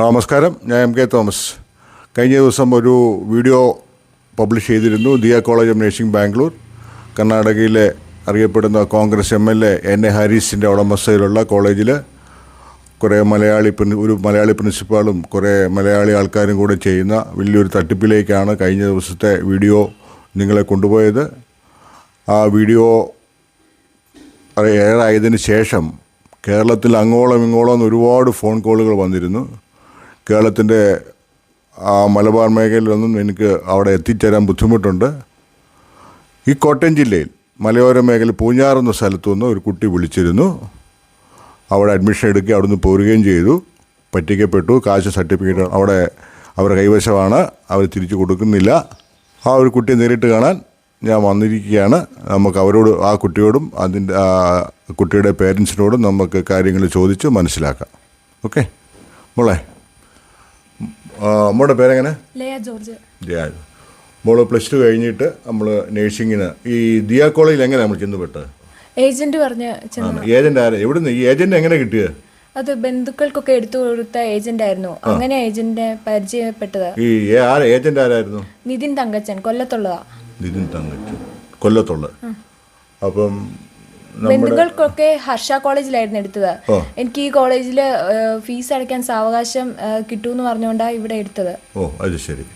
നമസ്കാരം. ഞാൻ M K Thomas. കഴിഞ്ഞ ദിവസം ഒരു വീഡിയോ പബ്ലിഷ് ചെയ്തിരുന്നു. Diya college of nursing Bangalore. കർണാടകയിലെ അറിയപ്പെടുന്ന Congress M L A N A ഹാരിസിന്റെ ഉടമസ്ഥയിലുള്ള കോളേജിൽ കുറേ മലയാളി ഒരു മലയാളി പ്രിൻസിപ്പാളും കുറേ മലയാളി ആൾക്കാരും കൂടെ ചെയ്യുന്ന വലിയൊരു തട്ടിപ്പിലേക്കാണ് കഴിഞ്ഞ ദിവസത്തെ വീഡിയോ നിങ്ങളെ കൊണ്ടുപോയത്. ആ വീഡിയോ ഏറായതിനു ശേഷം കേരളത്തിൽ അങ്ങോളം ഇങ്ങോളം ഒരുപാട് ഫോൺ കോളുകൾ വന്നിരുന്നു. കേരളത്തിന്റെ ആ മലബാർ മേഖലയിലൊന്നും എനിക്ക് അവിടെ എത്തിച്ചേരാൻ ബുദ്ധിമുട്ടുണ്ട്. ഈ കോട്ടയം ജില്ലയിൽ മലയോര മേഖല പൂഞ്ഞാർ എന്ന സ്ഥലത്തു നിന്ന് ഒരു കുട്ടി വിളിച്ചിരുന്നു. അവിടെ അഡ്മിഷൻ എടുക്കുക അവിടുന്ന് പോരുകയും ചെയ്തു. പറ്റിക്കപ്പെട്ടു. കാശ് സർട്ടിഫിക്കറ്റ് അവിടെ അവരുടെ കൈവശമാണ്. അവർ തിരിച്ചു കൊടുക്കുന്നില്ല. ആ ഒരു കുട്ടിയെ നേരിട്ട് കാണാൻ ഞാൻ വന്നിരിക്കുകയാണ്. നമുക്ക് അവരോട് ആ കുട്ടിയോടും അതിന്റെ കുട്ടിയുടെ പേരൻസിനോടും നമുക്ക് കാര്യങ്ങൾ ചോദിച്ച് മനസ്സിലാക്കാം. ഓക്കെ മോളെ. മോളുടെ പേരെങ്ങനെ? ലയ ജോർജ്. ജയ മോൾ പ്ലസ് ടു കഴിഞ്ഞിട്ട് നമ്മൾ നേഴ്സിങ്ങിന് ഈ ദിയ കോളേജിൽ എങ്ങനെ നമ്മൾ ചെന്നുപെട്ടത് ഏജന്റ് പറഞ്ഞ് ചെന്നു ഏജന്റ് ആരെ? എവിടുന്ന്? ഈ ഏജന്റ് എങ്ങനെ കിട്ടിയത് അത് ബന്ധുക്കൾക്കൊക്കെ എടുത്തു കൊടുത്ത ഏജന്റ് ആയിരുന്നു. അങ്ങനെ ഏജന്റിനെ പരിചയപ്പെട്ടത്. ഈ ആര്? ഏജന്റ് ആരായിരുന്നു? നിതിൻ തങ്കച്ചൻ കൊല്ലത്തുള്ളതാ. നിതിൻ തങ്കച്ചൻ. കൊല്ലത്തുള്ള. അപ്പം ബന്ധുക്കൾക്കൊക്കെ ഹർഷ കോളേജിലായിരുന്നു എടുത്തത്. എനിക്ക് ഈ കോളേജിൽ ഫീസ് അടയ്ക്കാൻ സാവകാശം കിട്ടുമെന്ന് പറഞ്ഞുകൊണ്ടാണ് ഇവിടെ എടുത്തത്. ഓ അത് ശരി.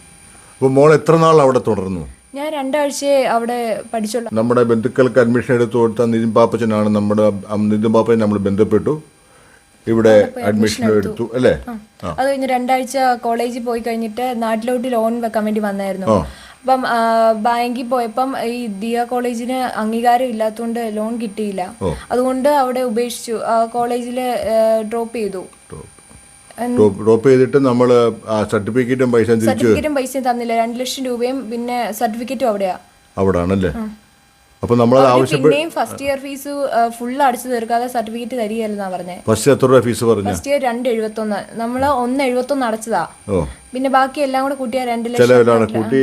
അപ്പോൾ മോൾ എത്ര നാൾ അവിടെ തുടർന്നു? ഞാൻ രണ്ടാഴ്ചയെ അവിടെ പഠിച്ചുള്ള. നമ്മുടെ ബന്ധുക്കൾക്ക് അഡ്മിഷൻ എടുത്തു കൊടുത്ത നിതിൻ പാപ്പച്ചനാണ് നമ്മുടെ നിതിൻ പാപ്പച്ചൻ നമ്മൾ ബന്ധപ്പെട്ടു. ഇവിടെ അഡ്മിഷൻ എടുത്തു. അല്ലേ? അത് കഴിഞ്ഞ് രണ്ടാഴ്ച കോളേജിൽ പോയി കഴിഞ്ഞിട്ട് നാട്ടിലോട്ട് ലോൺ വെക്കാൻ വേണ്ടി വന്നായിരുന്നു. അപ്പം ആ, ബാങ്കിൽ പോയപ്പം ഈ ദിയ കോളേജിന് അംഗീകാരം ഇല്ലാത്തതുകൊണ്ട് ലോൺ കിട്ടിയില്ല. അതുകൊണ്ട് അവിടെ ഉപേക്ഷിച്ചു. ആ കോളേജിൽ ഡ്രോപ്പ് ചെയ്തു. ഡ്രോപ്പ്. ചെയ്തിട്ട് നമ്മൾ സർട്ടിഫിക്കറ്റും പൈസ സർട്ടിഫിക്കറ്റും പൈസയും തന്നില്ല. രണ്ട് ലക്ഷം രൂപയും പിന്നെ സർട്ടിഫിക്കറ്റും അവിടെയാ. അവിടെ അപ്പോൾ നമ്മൾ ആവശ്യപ്പെട്ടു ഫസ്റ്റ് ഇയർ ഫീസ് ഫുൾ അടിച്ചു തീർക്കാതെ സർട്ടിഫിക്കറ്റ് തരികയല്ലെന്നാ പറഞ്ഞേ. ഫസ്റ്റ് എത്ര രൂപ ഫീസ് പറഞ്ഞു? ഫസ്റ്റ് ഇയർ രണ്ട് എഴുപത്തൊന്ന്. നമ്മൾ ഒന്ന് എഴുപത്തൊന്ന് അടച്ചതാ. ഓ. പിന്നെ ബാക്കി എല്ലാം കൂടെ കൂട്ടിയാ രണ്ട് ലക്ഷം കൂട്ടി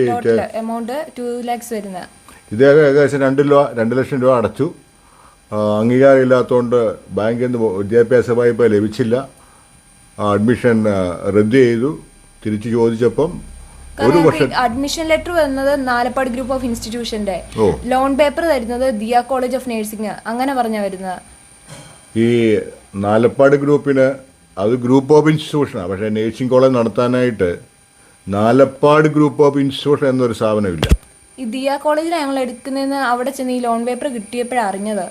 എമൗണ്ട് ടു ലാക്സ് വരുന്നത് ഇത് ഏകദേശം രണ്ട് രൂപ രണ്ട് ലക്ഷം രൂപ അടച്ചു. ആ, അംഗീകാരം ഇല്ലാത്തതുകൊണ്ട് ബാങ്കിൽ നിന്ന് വിദ്യാഭ്യാസ വായ്പ ലഭിച്ചില്ല. അഡ്മിഷൻ റദ്ദ് ചെയ്തു. തിരിച്ചു ചോദിച്ചപ്പം ഒരു വർഷം. അഡ്മിഷൻ ലെറ്റർ വരുന്നത് നാലപ്പാട് ഗ്രൂപ്പ് ഓഫ് ഇൻസ്റ്റിറ്റ്യൂഷന്റെ ലോൺ പേപ്പർ തരുന്നത് ദിയ കോളേജ് ഓഫ് നഴ്സിംഗ് അങ്ങനെ പറഞ്ഞ വരുന്നത്. ഈ നാലപ്പാട് ഗ്രൂപ്പിന് അത് ഗ്രൂപ്പ് ഓഫ് ഇൻസ്റ്റിറ്റ്യൂഷനാണ് പക്ഷേ നഴ്സിംഗ് കോളേജ് നടത്താനായിട്ട് നാലപ്പാട് ഗ്രൂപ്പ് ഓഫ് ഇൻസ്റ്റിറ്റ്യൂഷൻ എന്നൊരു സ്ഥാപനമില്ല ഈ ദിയ കോളേജിൽ ഞങ്ങൾ എടുക്കുന്നതെന്ന് അവിടെ ചെന്ന് ഈ ലോൺ പേപ്പർ കിട്ടിയപ്പോഴാണ് അറിഞ്ഞത്.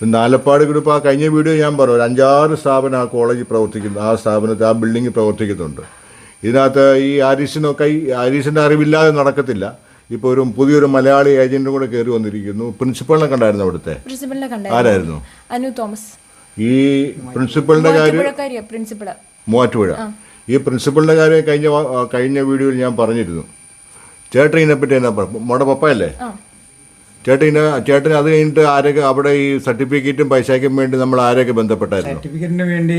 നാലപ്പാട് ഗ്രൂപ്പ് ആ കഴിഞ്ഞ വീഡിയോ ഞാൻ പറഞ്ഞു ഒരു അഞ്ചാറ് സ്ഥാപനം ആ കോളേജിൽ പ്രവർത്തിക്കുന്നു ആ സ്ഥാപനത്തിൽ ആ ബിൽഡിങ്ങിൽ പ്രവർത്തിക്കുന്നുണ്ട്. ഇതിനകത്ത് ഈ ആരീസിനൊക്കെ ഈ ആരീസിന്റെ അറിവില്ലാതെ നടക്കത്തില്ല. ഇപ്പോൾ ഒരു പുതിയൊരു മലയാളി ഏജന്റും കൂടെ കയറി വന്നിരിക്കുന്നു. പ്രിൻസിപ്പളിനെ കണ്ടായിരുന്നു അവിടുത്തെ? പ്രിൻസിപ്പലിനെ കണ്ടായിരുന്നു. ആരായിരുന്നു? അനു തോമസ്. ഈ പ്രിൻസിപ്പളിന്റെ കാര്യം മൂവാറ്റുപുഴ. ഈ പ്രിൻസിപ്പളിന്റെ കാര്യം കഴിഞ്ഞ കഴിഞ്ഞ വീഡിയോയിൽ ഞാൻ പറഞ്ഞിരുന്നു. ചേട്ടൻ ഇതിനെപ്പറ്റി എന്നാ പറഞ്ഞു മോടെ പപ്പയല്ലേ? ഇതിനെ ചേട്ടൻ അത് കഴിഞ്ഞിട്ട് ആരൊക്കെ അവിടെ ഈ സർട്ടിഫിക്കറ്റും പൈസയ്ക്കും വേണ്ടി നമ്മൾ ആരെയൊക്കെ ബന്ധപ്പെട്ടായിരുന്നു? സർട്ടിഫിക്കറ്റിന് വേണ്ടി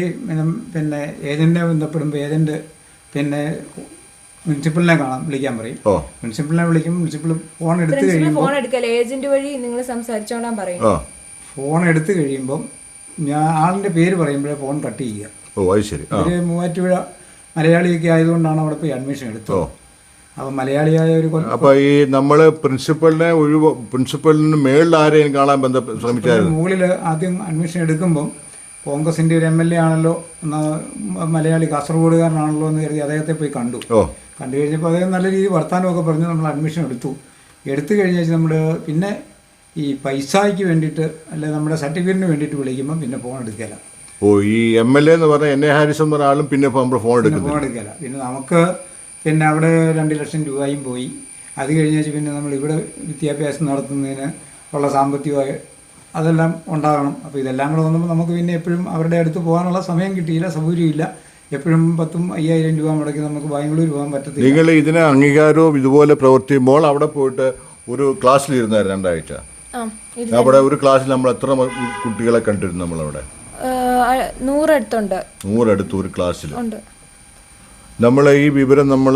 പിന്നെ ഏജന്റിനെ ബന്ധപ്പെടുമ്പോൾ ഏജന്റ് പിന്നെ പ്രിൻസിപ്പലിനെ കാണാം വിളിക്കാൻ പറയും. മുനിസിപ്പലിനെ പ്രിൻസിപ്പലിനെ വിളിക്കും പ്രിൻസിപ്പൽ ഫോൺ എടുത്ത് പ്രിൻസിപ്പൽ കഴിയുമ്പോൾ ഫോൺ ഏജന്റ് വഴി നിങ്ങൾ സംസാരിച്ചോണ്ടാൻ പറയും. ഫോൺ എടുത്ത് കഴിയുമ്പോൾ ഞാൻ ആളിന്റെ പേര് പറയുമ്പോഴേ ഫോൺ കട്ട് ചെയ്യുക. ഓ അത് ശരി. ഒരു മൂവാറ്റുപുഴ മലയാളിയൊക്കെ ആയതുകൊണ്ടാണ് അവിടെ പോയി അഡ്മിഷൻ എടുത്തത്. അപ്പൊ അപ്പോൾ മലയാളിയായ ഒരു അപ്പൊ അപ്പോൾ ഈ നമ്മൾ പ്രിൻസിപ്പലിനെ ഒഴിവ് പ്രിൻസിപ്പലിന് മേളിൽ ആരെയും കാണാൻ ബന്ധപ്പെട്ട് ശ്രമിച്ചായിരുന്നു മുകളിൽ ആദ്യം അഡ്മിഷൻ എടുക്കുമ്പം കോൺഗ്രസിന്റെ ഒരു എം എൽ എ ആണല്ലോ മലയാളി കാസർഗോഡുകാരനാണല്ലോ എന്ന് കരുതി അദ്ദേഹത്തെ പോയി കണ്ടു. കണ്ടു കഴിഞ്ഞപ്പോൾ അദ്ദേഹം നല്ല രീതിയിൽ വർത്തമാനമൊക്കെ പറഞ്ഞ് നമ്മൾ അഡ്മിഷൻ എടുത്തു. എടുത്തു കഴിഞ്ഞാൽ നമ്മൾ പിന്നെ ഈ പൈസയ്ക്ക് വേണ്ടിയിട്ട് അല്ലെ നമ്മുടെ സർട്ടിഫിക്കറ്റിന് വേണ്ടിയിട്ട് വിളിക്കുമ്പോൾ പിന്നെ ഫോൺ എടുക്കില്ല ഓ ഈ എം എൽ എ എന്ന് പറഞ്ഞാൽ എന്നെ ഹാരിസ് എന്ന പറഞ്ഞ ആളും പിന്നെ നമ്മൾ ഫോൺ പിന്നെ ഫോൺ എടുക്കില്ല പിന്നെ നമുക്ക് പിന്നെ അവിടെ രണ്ട് ലക്ഷം രൂപയും പോയി. അത് കഴിഞ്ഞാൽ പിന്നെ നമ്മൾ ഇവിടെ വിദ്യാഭ്യാസം നടത്തുന്നതിന് ഉള്ള സാമ്പത്തികമായ അതെല്ലാം ഉണ്ടാകണം. അപ്പോൾ ഇതെല്ലാം കൂടെ വന്നപ്പോൾ നമുക്ക് പിന്നെ എപ്പോഴും അവരുടെ അടുത്ത് പോകാനുള്ള സമയം കിട്ടിയില്ല സൗകര്യമില്ല. എപ്പോഴും പത്തും അയ്യായിരം രൂപ മുടക്കി നമുക്ക് ബാംഗ്ലൂർ പോകാൻ പറ്റത്തില്ല. നിങ്ങൾ ഇതിന് അംഗീകാരവും ഇതുപോലെ പ്രവർത്തിക്കുമ്പോൾ അവിടെ പോയിട്ട് ഒരു ക്ലാസ്സിലിരുന്നായിരുന്നു രണ്ടാഴ്ച. അവിടെ ഒരു ക്ലാസ്സിൽ നമ്മൾ എത്ര കുട്ടികളെ കണ്ടിരുന്നു നമ്മളവിടെ നൂറടുത്തുണ്ട്. നൂറടുത്ത് ഒരു ക്ലാസ്സിൽ. ഉണ്ട്. നമ്മൾ ഈ വിവരം നമ്മൾ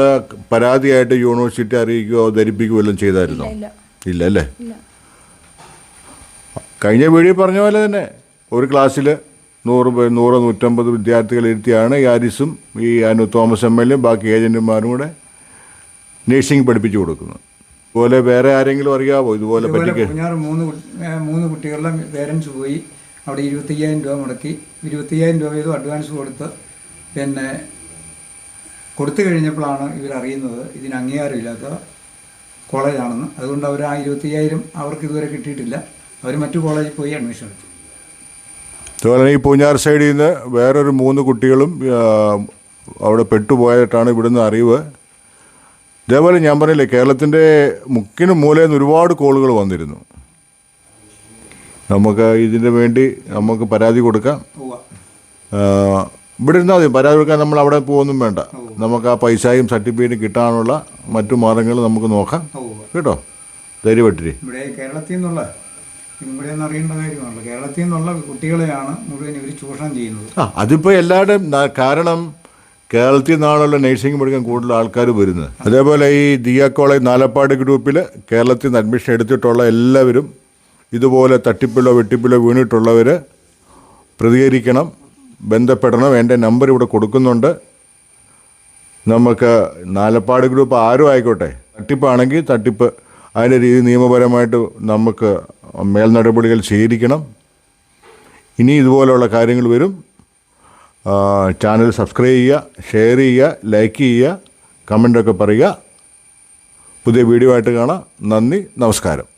പരാതിയായിട്ട് യൂണിവേഴ്സിറ്റി അറിയിക്കുകയോ ധരിപ്പിക്കുകയോ എല്ലാം ചെയ്തായിരുന്നോ? ഇല്ല അല്ലേ? ഇല്ല. കഴിഞ്ഞ വീഡിയോ പറഞ്ഞ പോലെ തന്നെ ഒരു ക്ലാസ്സിൽ നൂറ് നൂറ് നൂറ്റമ്പത് വിദ്യാർത്ഥികൾ ഇരുത്തിയാണ് ഈ ആരിസും ഈ അനു തോമസ് എം എൽ എയും ബാക്കി ഏജന്റുമാരും കൂടെ നേഴ്സിംഗ് പഠിപ്പിച്ചു കൊടുക്കുന്നത്. ഇതുപോലെ വേറെ ആരെങ്കിലും അറിയാവോ? ഇതുപോലെ മൂന്ന് മൂന്ന് കുട്ടികളുടെ പേരൻസ് പോയി. അവിടെ ഇരുപത്തയ്യായിരം രൂപ മുടക്കി. ഇരുപത്തയ്യായിരം രൂപ ചെയ്തു അഡ്വാൻസ് കൊടുത്ത് പിന്നെ കൊടുത്തു കഴിഞ്ഞപ്പോഴാണ് ഇവരറിയുന്നത് ഇതിന് അംഗീകാരമില്ലാത്ത കോളേജാണെന്ന്. അതുകൊണ്ട് അവർ ആ ഇരുപത്തയ്യായിരം അവർക്ക് ഇതുവരെ കിട്ടിയിട്ടില്ല. അവർ മറ്റു കോളേജിൽ പോയി അഡ്മിഷൻ എടുത്തു. അതുപോലെ ഈ പൂഞ്ഞാർ സൈഡിൽ നിന്ന് വേറൊരു മൂന്ന് കുട്ടികളും അവിടെ പെട്ടുപോയിട്ടാണ് ഇവിടുന്ന് അറിവ്. ഇതേപോലെ ഞാൻ പറഞ്ഞില്ലേ കേരളത്തിന്റെ മുക്കിനും മൂലയിൽ നിന്ന് ഒരുപാട് കോളുകൾ വന്നിരുന്നു. നമുക്ക് ഇതിന് വേണ്ടി നമുക്ക് പരാതി കൊടുക്കാം. ഇവിടെ ഇരുന്നാൽ മതി. പരാതി കൊടുക്കാൻ നമ്മൾ അവിടെ പോകുന്നും വേണ്ട. നമുക്ക് ആ പൈസയും സർട്ടിഫിക്കറ്റും കിട്ടാനുള്ള മറ്റു മാർഗങ്ങൾ നമുക്ക് നോക്കാം. കേട്ടോ? ധൈര്യപ്പെട്ടിരി. ഇവിടെ കേരളത്തിൽ നിന്നുള്ള ഇവിടെ അറിയേണ്ട കാര്യമാണല്ലോ. കേരളത്തിൽ നിന്നുള്ള കുട്ടികളെയാണ് മുഴുവൻ ഇവർ ചൂഷണം ചെയ്യുന്നത്. ആ അതിപ്പോൾ എല്ലാവരുടെയും കാരണം കേരളത്തിൽ നിന്നാണല്ലോ നഴ്സിംഗ് പഠിക്കാൻ കൂടുതൽ ആൾക്കാർ വരുന്നത്. അതേപോലെ ഈ ദിയ കോളേജ് നാലപ്പാട് ഗ്രൂപ്പിൽ കേരളത്തിൽ നിന്ന് അഡ്മിഷൻ എടുത്തിട്ടുള്ള എല്ലാവരും ഇതുപോലെ തട്ടിപ്പിലോ വെട്ടിപ്പിലോ വീണിട്ടുള്ളവർ പ്രതികരിക്കണം ബന്ധപ്പെടണം. എന്റെ നമ്പർ ഇവിടെ കൊടുക്കുന്നുണ്ട്. നമുക്ക് നാലപ്പാട് ഗ്രൂപ്പ് ആരും ആയിക്കോട്ടെ. തട്ടിപ്പാണെങ്കിൽ തട്ടിപ്പ് അതിന്റെ രീതി നിയമപരമായിട്ട് നമുക്ക് മേൽനടപടികൾ സ്വീകരിക്കണം. ഇനി ഇതുപോലെയുള്ള കാര്യങ്ങൾ വരും. ചാനൽ സബ്സ്ക്രൈബ് ചെയ്യുക ഷെയർ ചെയ്യുക ലൈക്ക് ചെയ്യുക കമന്റൊക്കെ പറയുക. പുതിയ വീഡിയോ ആയിട്ട് കാണാം. നന്ദി നമസ്കാരം.